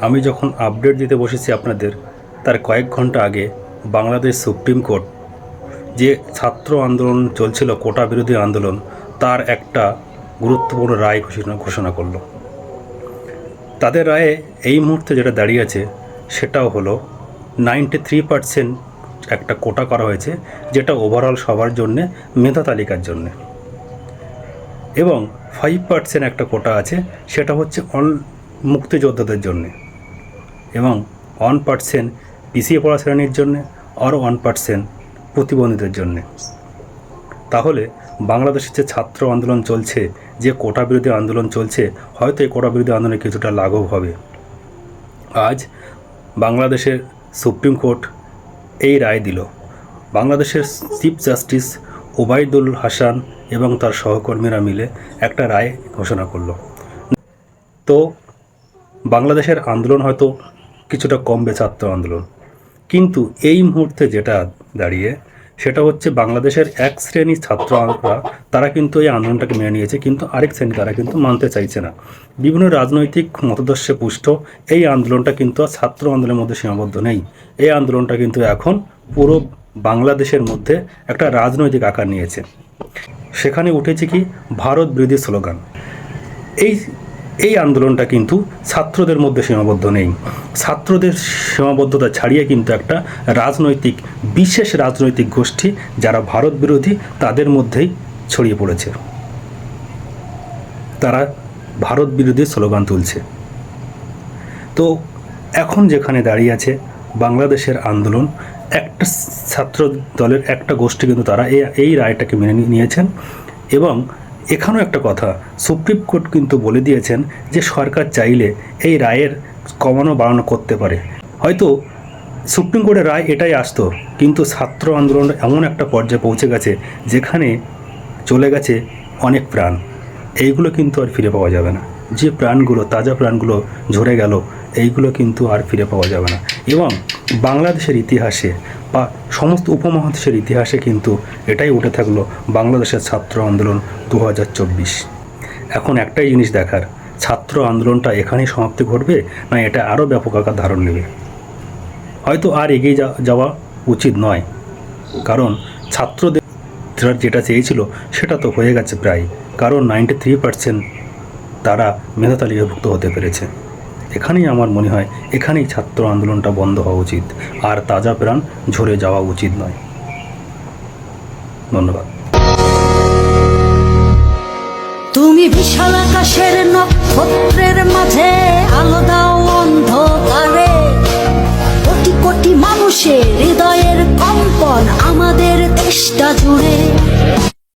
আমি যখন আপডেট দিতে বসেছি আপনাদের, তার কয়েক ঘণ্টা আগে বাংলাদেশ সুপ্রিম কোর্ট যে ছাত্র আন্দোলন চলছিল, কোটা বিরোধী আন্দোলন, তার একটা গুরুত্বপূর্ণ রায় ঘোষণা ঘোষণা করল। তাদের রায়ে এই মুহূর্তে যেটা দাঁড়িয়ে আছে, সেটাও হলো নাইনটি থ্রি পার্সেন্ট একটা কোটা করা হয়েছে, যেটা ওভারঅল সবার জন্যে, মেধা তালিকার জন্যে। এবং ফাইভ পার্সেন্ট একটা কোটা আছে, সেটা হচ্ছে অন মুক্তিযোদ্ধাদের জন্যে। এবং ওয়ান পার্সেন্ট পিছিয়ে পড়া শ্রেণির জন্যে আর ওয়ান পার্সেন্ট প্রতিবন্ধীদের জন্যে। তাহলে বাংলাদেশের যে ছাত্র আন্দোলন চলছে, যে কোটা বিরোধী আন্দোলন চলছে, হয়তো এই কোটা বিরোধী আন্দোলনে কিছুটা লাঘব হবে। আজ বাংলাদেশের সুপ্রিম কোর্ট এই রায় দিল। বাংলাদেশের চিফ জাস্টিস ওবায়দুল হাসান এবং তার সহকর্মীরা মিলে একটা রায় ঘোষণা করল। তো বাংলাদেশের আন্দোলন হয়তো কিছুটা কমবে ছাত্র আন্দোলন। কিন্তু এই মুহূর্তে যেটা দাঁড়িয়ে, সেটা হচ্ছে বাংলাদেশের এক শ্রেণির ছাত্ররা, তারা কিন্তু এই আন্দোলনটাকে মেনে নিয়েছে, কিন্তু আরেক শ্রেণি তারা কিন্তু মানতে চাইছে না। বিভিন্ন রাজনৈতিক মতদর্শে পুষ্ট, এই আন্দোলনটা কিন্তু আর ছাত্র আন্দোলনের মধ্যে সীমাবদ্ধ নেই। এই আন্দোলনটা কিন্তু এখন পুরো বাংলাদেশের মধ্যে একটা রাজনৈতিক আকার নিয়েছে। সেখানে উঠেছে কি? ভারত বিরোধী স্লোগান। এই এই আন্দোলনটা কিন্তু ছাত্রদের মধ্যে সীমাবদ্ধ নেই। ছাত্রদের সীমাবদ্ধতা ছাড়িয়ে কিন্তু একটা রাজনৈতিক, বিশেষ রাজনৈতিক গোষ্ঠী যারা ভারত বিরোধী, তাদের মধ্যেই ছড়িয়ে পড়েছে। তারা ভারত বিরোধী স্লোগান তুলছে। তো এখন যেখানে দাঁড়িয়ে আছে বাংলাদেশের আন্দোলন, একটা ছাত্র দলের একটা গোষ্ঠী কিন্তু তারা এই রায়টাকে মেনে নিয়েছেন এবং এখানেও একটা কথা, সুপ্রিম কোর্ট কিন্তু বলে দিয়েছেন যে সরকার চাইলে এই রায়ের কমানো বাড়ানো করতে পারে। হয়তো সুপ্রিম কোর্টের রায় এটাই আসতো, কিন্তু ছাত্র আন্দোলন এমন একটা পর্যায়ে পৌঁছে গেছে যেখানে চলে গেছে অনেক প্রাণ। এইগুলো কিন্তু আর ফিরে পাওয়া যাবে না। যে প্রাণগুলো, তাজা প্রাণগুলো ঝরে গেল, এইগুলো কিন্তু আর ফিরে পাওয়া যাবে না। এবং বাংলাদেশের ইতিহাসে বা সমস্ত উপমহাদেশের ইতিহাসে কিন্তু এটাই উঠে থাকল বাংলাদেশের ছাত্র আন্দোলন দু হাজার চব্বিশ। এখন একটাই জিনিস দেখার, ছাত্র আন্দোলনটা এখানেই সমাপ্তি ঘটবে না এটা আরও ব্যাপক আকার ধারণ নেবে? হয়তো আর এগিয়ে যাওয়া উচিত নয়, কারণ ছাত্রদের যেটা চেয়েছিল সেটা তো হয়ে গেছে প্রায়, কারণ নাইনটি থ্রি পার্সেন্ট তারা মেধা তালিকাভুক্ত হতে পেরেছে। এখানেই আমার মনে হয় এখানেই ছাত্র আন্দোলনটা বন্ধ হওয়া উচিত। আর তাজা প্রাণ ঝরে যাওয়া উচিত নয়। ধন্যবাদ। তুমি বিশাল আকাশের নক্ষত্রের মাঝে আলো দাও অন্ধকারে। কোটি কোটি মানুষের হৃদয়ের কম্পন আমাদের দেশটা জুড়ে।